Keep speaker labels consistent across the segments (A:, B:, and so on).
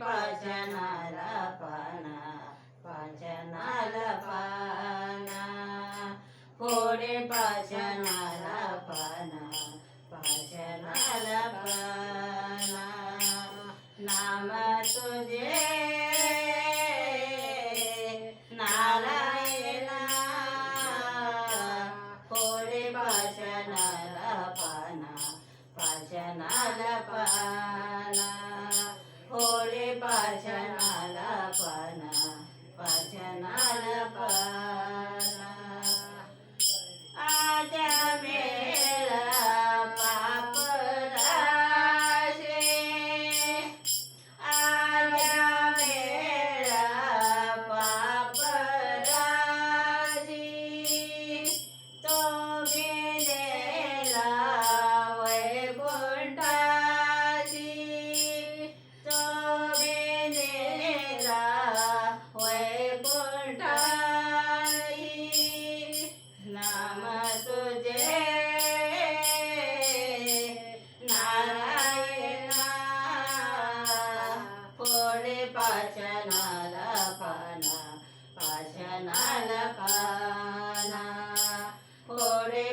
A: पाषाणाला पाना पाषाणाला पाना. फोडे पाषाणाला पाना पाषाणाला पाना. नाम तुझे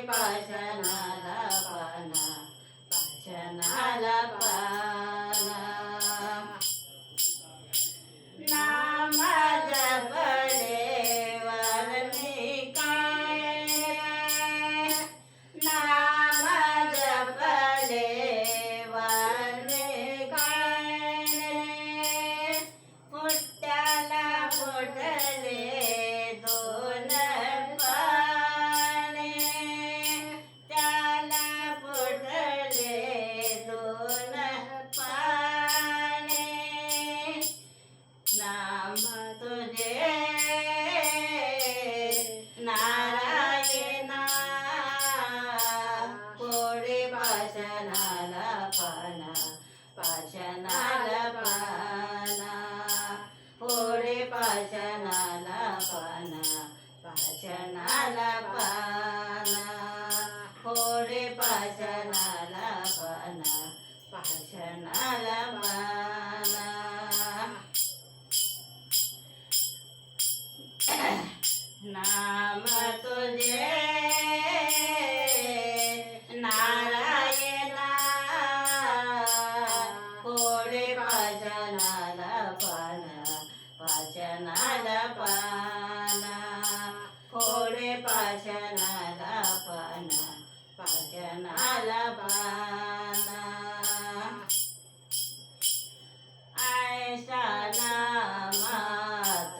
A: bye. पाशनाला पाना होडे पाशनाला पाना पाशनाला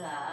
A: class.